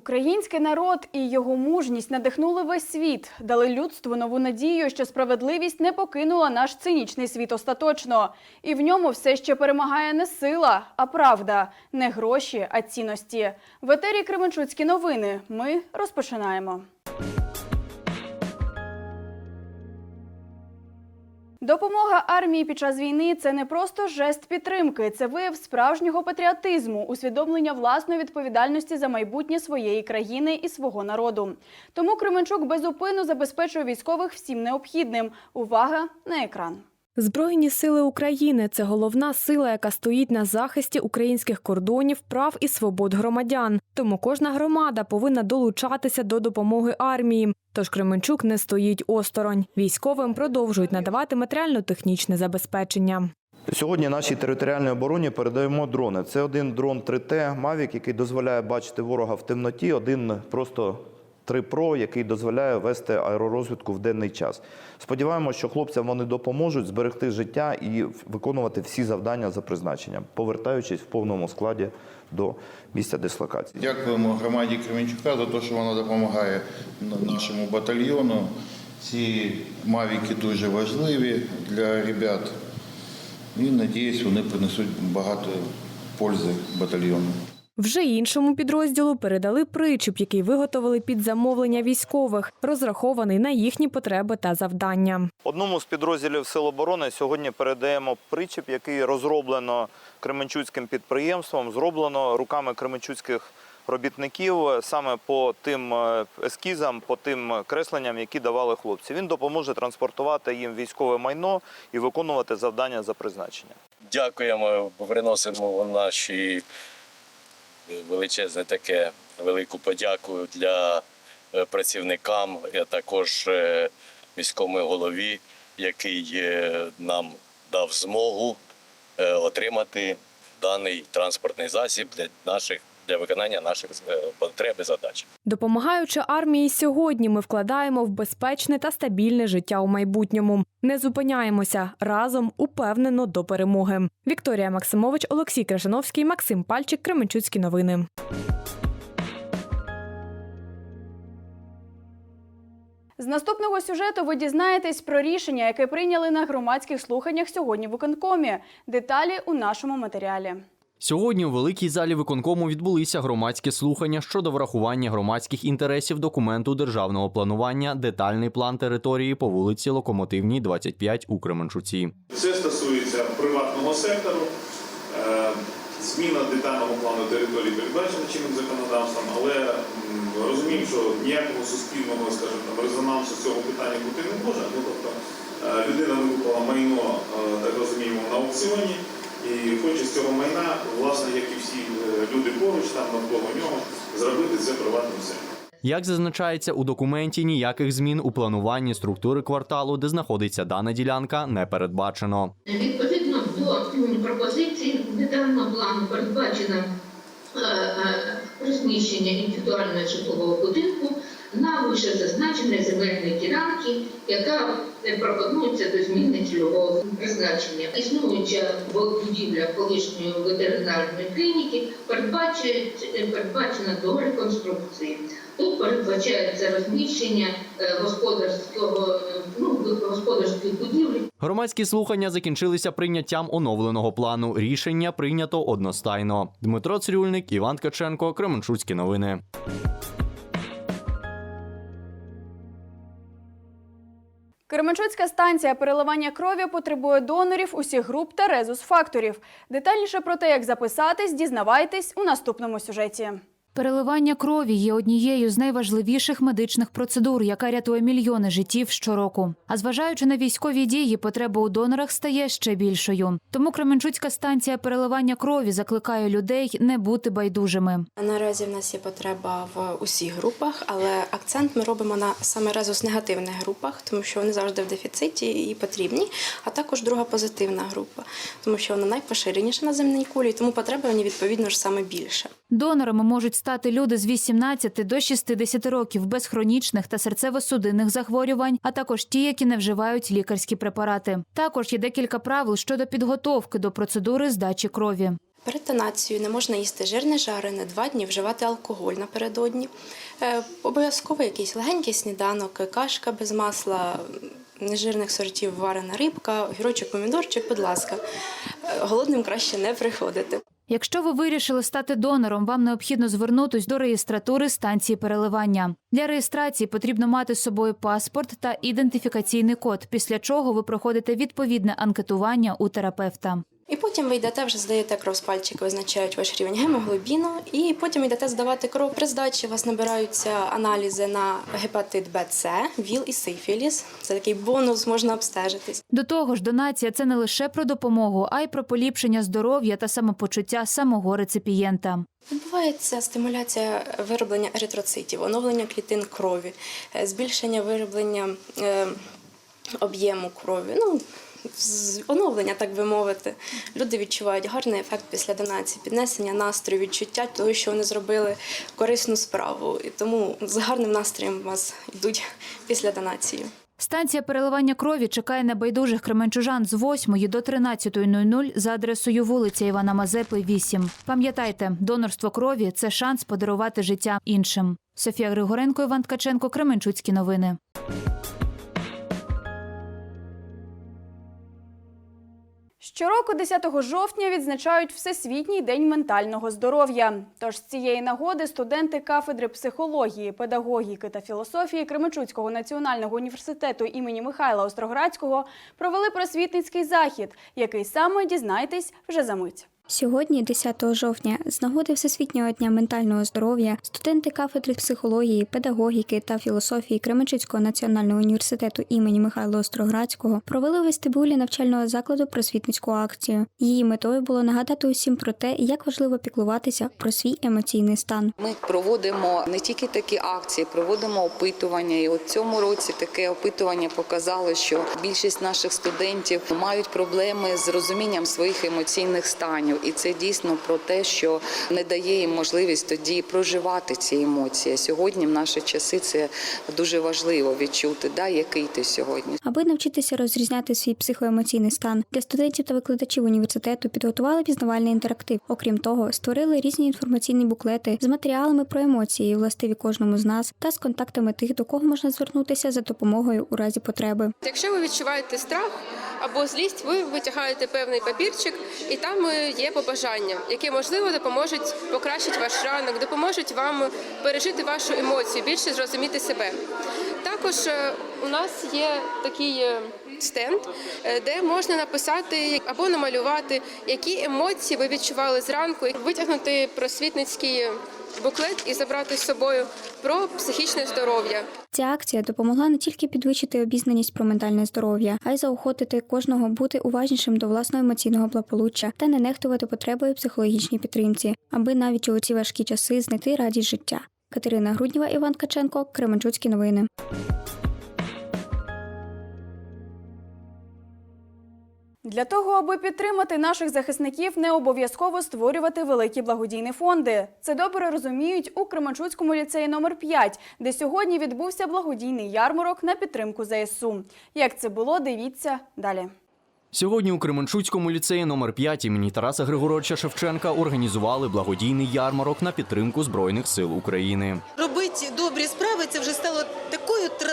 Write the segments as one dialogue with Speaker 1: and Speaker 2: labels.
Speaker 1: Український народ і його мужність надихнули весь світ, дали людству нову надію, що справедливість не покинула наш цинічний світ остаточно. І в ньому все ще перемагає не сила, а правда, не гроші, а цінності. В етері Кременчуцькі новини. Ми розпочинаємо. Допомога армії під час війни це не просто жест підтримки, це вияв справжнього патріотизму, усвідомлення власної відповідальності за майбутнє своєї країни і свого народу. Тому Кременчук безупинно забезпечує військових всім необхідним. Увага на екран.
Speaker 2: Збройні сили України це головна сила, яка стоїть на захисті українських кордонів, прав і свобод громадян. Тому кожна громада повинна долучатися до допомоги армії. Тож Кременчук не стоїть осторонь. Військовим продовжують надавати матеріально-технічне забезпечення.
Speaker 3: Сьогодні нашій територіальній обороні передаємо дрони. Це один дрон 3T Mavic, який дозволяє бачити ворога в темноті, один просто 3 Pro, який дозволяє вести аеророзвідку в денний час. Сподіваємося, що хлопцям вони допоможуть зберегти життя і виконувати всі завдання за призначенням, повертаючись в повному складі до місця дислокації.
Speaker 4: Дякуємо громаді Кременчука за те, що вона допомагає нашому батальйону. Ці мавіки дуже важливі для ребят. І надіюсь, вони принесуть багато пользи батальйону.
Speaker 2: Вже іншому підрозділу передали причіп, який виготовили під замовлення військових, розрахований на їхні потреби та завдання.
Speaker 3: Одному з підрозділів Сил оборони сьогодні передаємо причіп, який розроблено Кременчуцьким підприємством, зроблено руками кременчуцьких робітників саме по тим е, ескізам, по тим кресленням, які давали хлопці. Він допоможе транспортувати їм військове майно і виконувати завдання за призначенням.
Speaker 5: Дякуємо, приносимо в наші величезне таке велику подяку для е, працівникам, а також е, міському голові, який е, нам дав змогу отримати даний транспортний засіб для наших для виконання наших е, потреб і задач.
Speaker 2: Допомагаючи армії сьогодні, ми вкладаємо в безпечне та стабільне життя у майбутньому. Не зупиняємося разом упевнено до перемоги. Вікторія Максимович, Олексій Крашановський, Максим Пальчик, Кременчуцькі новини.
Speaker 1: З наступного сюжету ви дізнаєтесь про рішення, яке прийняли на громадських слуханнях сьогодні в виконкомі. Деталі у нашому матеріалі.
Speaker 6: Сьогодні у великій залі виконкому відбулися громадські слухання щодо врахування громадських інтересів документу державного планування детальний план території по вулиці Локомотивній, 25 у Кременчуці.
Speaker 7: Це стосується приватного сектору. Е, Зміна детального плану території передбачена чинним законодавством, але розуміємо, що ніякого суспільного, скажімо там, резонансу цього питання бути не може. Ну, тобто е, людина викупила майно, е, так розуміємо, на аукціоні і хоче з цього майна, власне, як і всі е, люди поруч, там навколо нього, зробити це приватним сектором.
Speaker 6: Як зазначається у документі, ніяких змін у плануванні структури кварталу, де знаходиться дана ділянка, не передбачено.
Speaker 8: Відповідно до м, пропозицій детального плану передбачено е, е, розміщення індивідуального житлового будинку на вище зазначеної земельної ділянки, яка пропонується до зміни цільового призначення. Існуюча будівля колишньої ветеринарної клініки е, передбачена до реконструкції. Тут передбачається розміщення е, господарського ну, господарських будівель
Speaker 6: Громадські слухання закінчилися прийняттям оновленого плану. Рішення прийнято одностайно. Дмитро Цирюльник, Іван Ткаченко, Кременчуцькі новини.
Speaker 1: Кременчуцька станція переливання крові потребує донорів усіх груп та резус-факторів. Детальніше про те, як записатись, дізнавайтесь у наступному сюжеті.
Speaker 9: Переливання крові є однією з найважливіших медичних процедур, яка рятує мільйони життів щороку. А зважаючи на військові дії, потреба у донорах стає ще більшою. Тому Кременчуцька станція переливання крові закликає людей не бути байдужими.
Speaker 10: Наразі в нас є потреба в усіх групах, але акцент ми робимо на саме резус-негативних групах, тому що вони завжди в дефіциті і потрібні. А також друга позитивна група, тому що вона найпоширеніша на земній кулі, тому потреби в відповідно ж саме більше.
Speaker 9: Донорами можуть стати люди з 18 до 60 років без хронічних та серцево-судинних захворювань, а також ті, які не вживають лікарські препарати. Також є декілька правил щодо підготовки до процедури здачі крові.
Speaker 10: Перед тонацією не можна їсти жирне жарене, два дні вживати алкоголь напередодні. Е, Обов'язково якийсь легенький сніданок, кашка без масла, нежирних сортів варена рибка, огірочок, помідорчик, будь ласка. Е, Голодним краще не приходити.
Speaker 9: Якщо ви вирішили стати донором, вам необхідно звернутись до реєстратури станції переливання. Для реєстрації потрібно мати з собою паспорт та ідентифікаційний код, після чого ви проходите відповідне анкетування у терапевта.
Speaker 10: І потім ви йдете, вже здаєте кров з пальчика, визначають ваш рівень гемоглобіну, і потім йдете здавати кров. При здачі у вас набираються аналізи на гепатит Б, С, ВІЛ і сифіліс. Це такий бонус, можна обстежитись.
Speaker 9: До того ж, донація це не лише про допомогу, а й про поліпшення здоров'я та самопочуття самого реципієнта.
Speaker 10: Відбувається стимуляція вироблення еритроцитів, оновлення клітин крові, е, збільшення вироблення е, об'єму крові. Ну, оновлення, так би мовити. Люди відчувають гарний ефект після донації, піднесення настрою, відчуття того, що вони зробили корисну справу. І тому з гарним настроєм вас йдуть після донації.
Speaker 9: Станція переливання крові чекає на байдужих кременчужан з 8 до 13.00 за адресою вулиця Івана Мазепи, 8. Пам'ятайте, донорство крові це шанс подарувати життя іншим. Софія Григоренко, Іван Ткаченко, Кременчуцькі новини.
Speaker 1: Щороку 10 жовтня відзначають Всесвітній день ментального здоров'я. Тож з цієї нагоди студенти кафедри психології, педагогіки та філософії Кременчуцького національного університету імені Михайла Остроградського провели просвітницький захід, який саме дізнайтесь вже за мить.
Speaker 11: Сьогодні, 10 жовтня, з нагоди Всесвітнього дня ментального здоров'я, студенти кафедри психології, педагогіки та філософії Кременчуцького національного університету імені Михайла Остроградського провели в вестибюлі навчального закладу просвітницьку акцію. Її метою було нагадати усім про те, як важливо піклуватися про свій емоційний стан.
Speaker 12: Ми проводимо не тільки такі акції, проводимо опитування. І от цьому році таке опитування показало, що більшість наших студентів мають проблеми з розумінням своїх емоційних станів, і це дійсно про те, що не дає їм можливість тоді проживати ці емоції. Сьогодні в наші часи це дуже важливо відчути, да, який ти сьогодні.
Speaker 11: Аби навчитися розрізняти свій психоемоційний стан для студентів та викладачів університету підготували пізнавальний інтерактив. Окрім того, створили різні інформаційні буклети з матеріалами про емоції, властиві кожному з нас, та з контактами тих, до кого можна звернутися за допомогою у разі потреби.
Speaker 13: Якщо ви відчуваєте страх або злість, ви витягаєте певний папірчик, і там е, є побажання, які можливо допоможуть покращити ваш ранок, допоможуть вам пережити вашу емоцію, більше зрозуміти себе. Також е, у нас є такий е, стенд, де можна написати або намалювати, які емоції ви відчували зранку, витягнути просвітницький буклет і забрати з собою про психічне здоров'я.
Speaker 11: Ця акція допомогла не тільки підвищити обізнаність про ментальне здоров'я, а й заохотити кожного бути уважнішим до власного емоційного благополуччя та не нехтувати потребою психологічній підтримці, аби навіть у ці важкі часи знайти радість життя. Катерина Грудніва, Іван Каченко, Кременчуцькі новини.
Speaker 1: Для того, аби підтримати наших захисників, не обов'язково створювати великі благодійні фонди. Це добре розуміють у Кременчуцькому ліцеї номер 5 де сьогодні відбувся благодійний ярмарок на підтримку ЗСУ. Як це було, дивіться далі.
Speaker 6: Сьогодні у Кременчуцькому ліцеї номер 5 імені Тараса Григоровича Шевченка організували благодійний ярмарок на підтримку Збройних сил України.
Speaker 14: Робити добрі справи це вже стало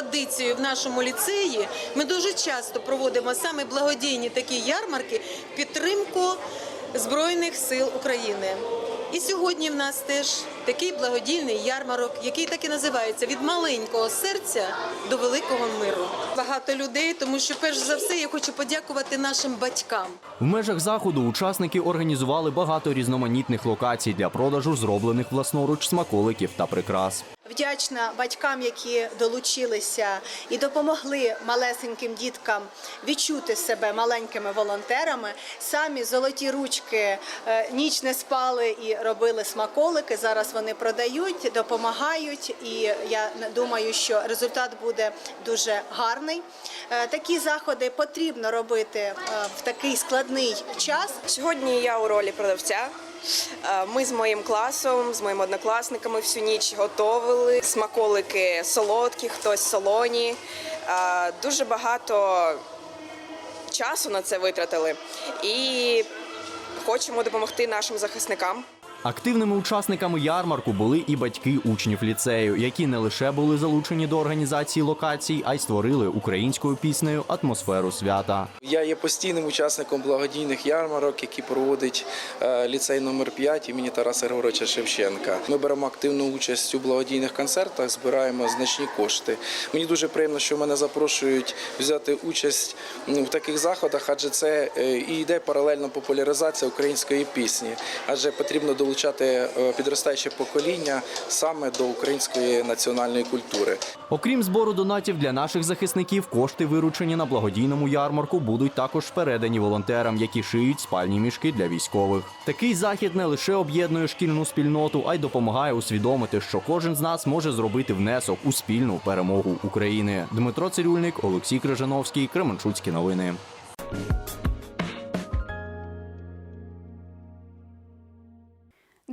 Speaker 14: традицією в нашому ліцеї. Ми дуже часто проводимо саме благодійні такі ярмарки підтримку Збройних сил України. І сьогодні в нас теж такий благодійний ярмарок, який так і називається від маленького серця до великого миру. Багато людей, тому що перш за все я хочу подякувати нашим батькам.
Speaker 6: В межах заходу учасники організували багато різноманітних локацій для продажу зроблених власноруч смаколиків та прикрас.
Speaker 15: Вдячна батькам, які долучилися і допомогли малесеньким діткам відчути себе маленькими волонтерами. Самі золоті ручки е, ніч не спали і робили смаколики. Зараз вони продають, допомагають, і я думаю, що результат буде дуже гарний. Е, Такі заходи потрібно робити е, в такий складний час.
Speaker 16: Сьогодні я у ролі продавця. Е, Ми з моїм класом, з моїми однокласниками всю ніч готували смаколики солодкі, хтось солоні. Е, Дуже багато часу на це витратили. І хочемо допомогти нашим захисникам.
Speaker 6: Активними учасниками ярмарку були і батьки учнів ліцею, які не лише були залучені до організації локацій, а й створили українською піснею атмосферу свята.
Speaker 17: Я є постійним учасником благодійних ярмарок, які проводить е, ліцей номер 5 імені Тараса Григоровича Шевченка. Ми беремо активну участь у благодійних концертах, збираємо значні кошти. Мені дуже приємно, що мене запрошують взяти участь в таких заходах, адже це е, і йде паралельно популяризація української пісні, адже потрібно долучати е, підростаюче покоління саме до української національної культури.
Speaker 6: Окрім збору донатів для наших захисників, кошти, виручені на благодійному ярмарку, будуть також передані волонтерам, які шиють спальні мішки для військових. Такий захід не лише об'єднує шкільну спільноту, а й допомагає усвідомити, що кожен з нас може зробити внесок у спільну перемогу України. Дмитро Цирюльник, Олексій Крижановський, Кременчуцькі новини.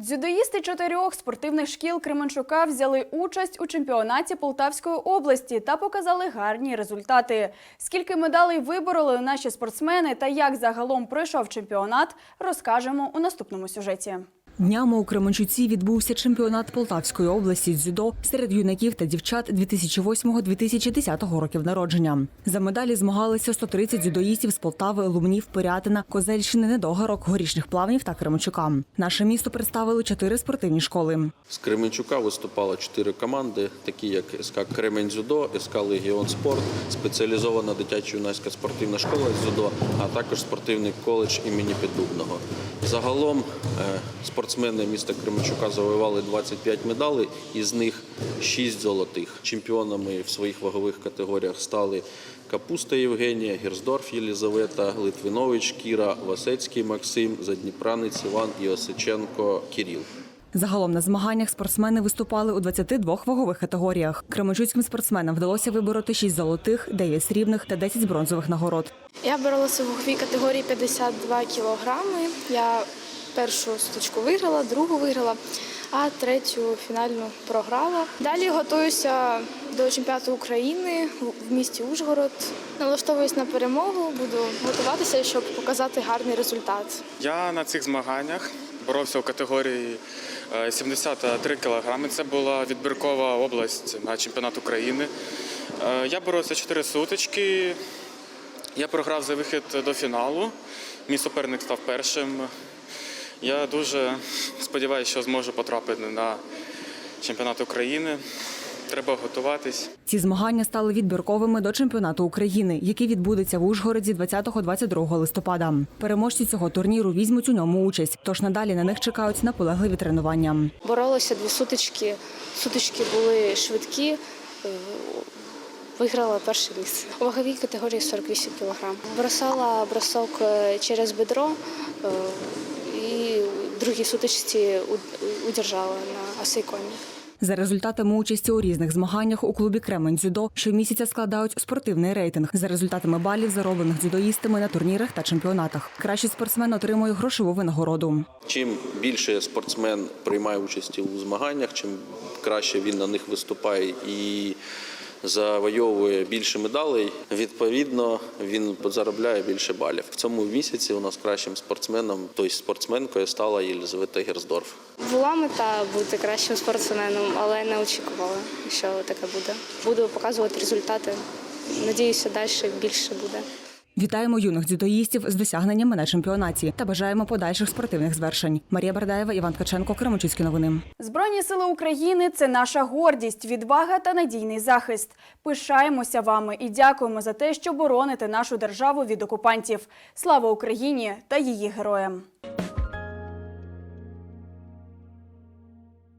Speaker 1: Дзюдоїсти чотирьох спортивних шкіл Кременчука взяли участь у чемпіонаті Полтавської області та показали гарні результати. Скільки медалей вибороли наші спортсмени та як загалом пройшов чемпіонат, розкажемо у наступному сюжеті.
Speaker 18: Днями у Кременчуці відбувся чемпіонат Полтавської області дзюдо серед юнаків та дівчат 2008-2010 років народження. За медалі змагалися 130 дзюдоїстів з Полтави, Лумнів, Пирятина, Козельщини, Недогарок, Горішніх Плавнів та Кременчука. Наше місто представили чотири спортивні школи.
Speaker 19: З Кременчука виступало чотири команди, такі як СК Кремень Дзюдо, СК Легіон Спорт, спеціалізована дитячо-юнацька спортивна школа з дзюдо, а також спортивний коледж імені Піддубного. Загалом е, спортсмени міста Кременчука завоювали 25 медалей, із них 6 золотих. Чемпіонами в своїх вагових категоріях стали Капуста Євгенія, Герздорф Єлізавета, Литвинович Кіра, Васецький Максим, Задніпранець Іван і Осиченко Кіріл.
Speaker 18: Загалом на змаганнях спортсмени виступали у 22 вагових категоріях. Кременчуцьким спортсменам вдалося вибороти 6 золотих, 9 срібних та 10 бронзових нагород.
Speaker 20: Я боролася в ваговій категорії 52 кілограми. Я першу стучку виграла, другу виграла, а третю фінальну програла. Далі готуюся до чемпіонату України в місті Ужгород. Налаштовуюсь на перемогу, буду готуватися, щоб показати гарний результат.
Speaker 21: Я на цих змаганнях боровся у категорії е, 73 кілограми. Це була відбіркова область на чемпіонат України. Е, Я боровся 4 сутички. Я програв за вихід до фіналу. Мій суперник став першим. Я дуже сподіваюся, що зможу потрапити на чемпіонат України. Треба готуватись.
Speaker 18: Ці змагання стали відбірковими до чемпіонату України, який відбудеться в Ужгороді 20-22 листопада. Переможці цього турніру візьмуть у ньому участь, тож надалі на них чекають наполегливі тренування.
Speaker 20: Боролися дві сутички. Сутички були швидкі. е, Виграла перше місце. У ваговій категорії 48 кг. Бросала бросок е, через бедро е, другій сутичці у- удержала на осейконі.
Speaker 18: За результатами участі у різних змаганнях у клубі Кремень дзюдо щомісяця складають спортивний рейтинг за результатами балів, зароблених дзюдоїстами на турнірах та чемпіонатах. Кращий спортсмен отримує грошову винагороду.
Speaker 19: Чим більше спортсмен приймає участь у змаганнях, чим краще він на них виступає і завойовує більше медалей, відповідно він заробляє більше балів. В цьому місяці у нас кращим спортсменом, тобто спортсменкою стала Єлізавета Герздорф.
Speaker 20: Була мета бути кращим спортсменом, але не очікувала, що таке буде. Буду показувати результати. Надіюся, далі більше буде.
Speaker 18: Вітаємо юних дзюдоїстів з досягненнями на чемпіонаті та бажаємо подальших спортивних звершень. Марія Бардаєва, Іван Ткаченко, Кременчуцькі новини.
Speaker 1: Збройні сили України це наша гордість, відвага та надійний захист. Пишаємося вами і дякуємо за те, що бороните нашу державу від окупантів. Слава Україні та її героям!